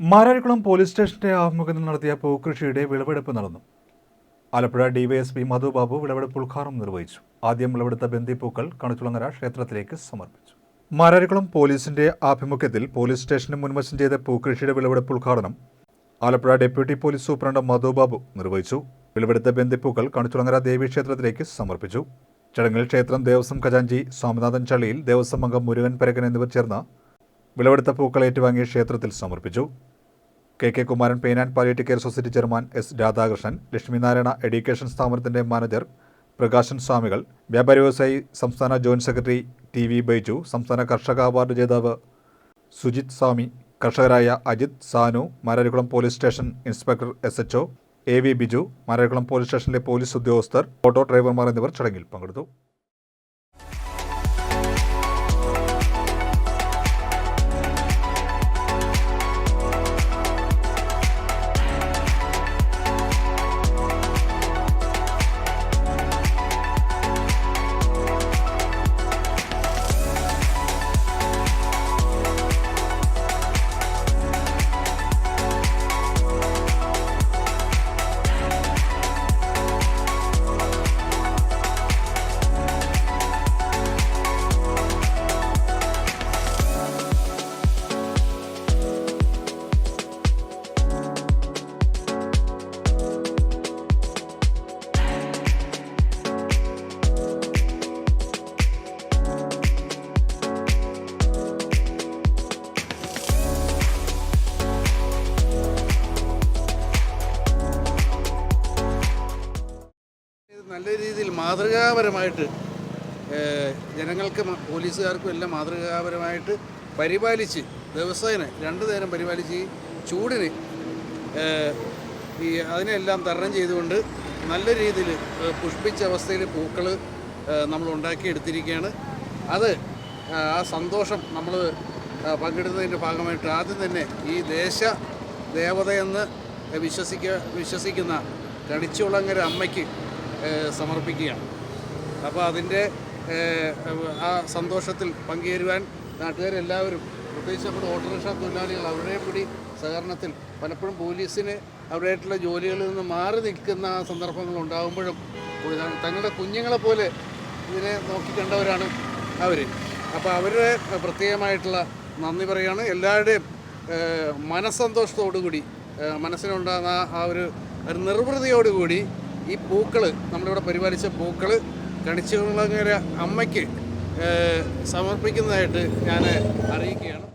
Mararikulam police സ്റ്റേഷന്റെ ആഭിമുഖ്യത്തിൽ നടത്തിയ പൂക്കൃഷിയുടെ വിളവെടുപ്പ് നടന്നു. ആലപ്പുഴ ഡിവൈഎസ്പി മധുബാബു വിളവെടുപ്പ് ഉദ്ഘാടനം നിർവഹിച്ചു. ആദ്യം വിളവെടുത്ത ബന്ദിപ്പൂക്കൾ കണച്ചുളങ്ങര ക്ഷേത്രത്തിലേക്ക് സമർപ്പിച്ചു. മാരാരിക്കുളം പോലീസിന്റെ ആഭിമുഖ്യത്തിൽ പോലീസ് സ്റ്റേഷന് മുൻവശം ചെയ്ത പൂക്കൃഷിയുടെ വിളവെടുപ്പ് ഉദ്ഘാടനം Alappuzha deputy police superintendent Madhubabu നിർവഹിച്ചു. വിളവെടുത്ത ബന്ദിപ്പൂക്കൾ കണച്ചുളങ്ങര ദേവീക്ഷേത്രത്തിലേക്ക് സമർപ്പിച്ചു. ചടങ്ങിൽ ക്ഷേത്രം ദേവസ്വം ഖജാഞ്ചി സ്വാമിനാഥൻ ചള്ളിയിൽ ദേവസ്വം അംഗം മുരുകൻ പരകൻ എന്നിവർ ചേർന്ന് വിളവെടുത്ത പൂക്കൾ ഏറ്റുവാങ്ങി ക്ഷേത്രത്തിൽ സമർപ്പിച്ചു. K K Kumaran pain and palliative care society chairman S Radhakrishnan Lakshminarayana education സ്ഥാപനത്തിന്റെ മാനേജർ പ്രകാശൻ സ്വാമികൾ വ്യാപാരി വ്യവസായി സംസ്ഥാന joint secretary T V Baiju സംസ്ഥാന കർഷക അവാർഡ് ജേതാവ് Sujith Swami കർഷകരായ Ajith Sanu Mararikulam police station inspector S H O A V Biju Mararikulam police സ്റ്റേഷനിലെ police ഉദ്യോഗസ്ഥർ ഓട്ടോ ഡ്രൈവർമാർ എന്നിവർ ചടങ്ങിൽ പങ്കെടുത്തു. നല്ല രീതിയിൽ മാതൃകാപരമായിട്ട് ജനങ്ങൾക്ക് പോലീസുകാർക്കും എല്ലാം മാതൃകാപരമായിട്ട് പരിപാലിച്ച് ദിവസേന രണ്ടു നേരം പരിപാലിച്ച് ഈ ചൂടിന് ഈ അതിനെല്ലാം തരണം ചെയ്തുകൊണ്ട് നല്ല രീതിയിൽ പുഷ്പിച്ച അവസ്ഥയിൽ പൂക്കൾ നമ്മൾ ഉണ്ടാക്കിയെടുത്തിരിക്കുകയാണ്. അത് ആ സന്തോഷം നമ്മൾ പങ്കെടുത്തതിന്റെ ഭാഗമായിട്ട് ആദ്യം തന്നെ ഈ ദേശ ദേവതയെന്ന് വിശ്വസിക്ക വിശ്വസിക്കുന്ന കടിച്ചുളങ്ങര അമ്മയ്ക്ക് സമർപ്പിക്കുകയാണ്. അപ്പോൾ അതിന്റെ ആ സന്തോഷത്തിൽ പങ്കുചേരുവാൻ നാട്ടുകാരെല്ലാവരും പ്രത്യേകിച്ച് നമ്മുടെ ഓട്ടോറിക്ഷ തൊഴിലാളികൾ അവരുടെ കൂടി സഹകരണത്തിൽ പലപ്പോഴും പോലീസിന് അവരുടെയായിട്ടുള്ള ജോലികളിൽ നിന്ന് മാറി നിൽക്കുന്ന ആ സന്ദർഭങ്ങൾ ഉണ്ടാകുമ്പോഴും തങ്ങളുടെ കുഞ്ഞുങ്ങളെ പോലെ ഇതിനെ നോക്കിക്കണ്ടവരാണ് അവർ അപ്പോൾ അവരുടെ പ്രത്യേകമായിട്ടുള്ള നന്ദി പറയുകയാണ്. എല്ലാവരുടെയും മനസ്സന്തോഷത്തോടുകൂടി മനസ്സിനുണ്ടാകുന്ന ആ- ഒരു നിർവൃതിയോടുകൂടി ഈ പൂക്കൾ നമ്മളിവിടെ പരിപാലിച്ച പൂക്കൾ കണിച്ചുകുളങ്ങര അമ്മയ്ക്ക് സമർപ്പിക്കുന്നതായിട്ട് ഞാൻ അറിയിക്കുകയാണ്.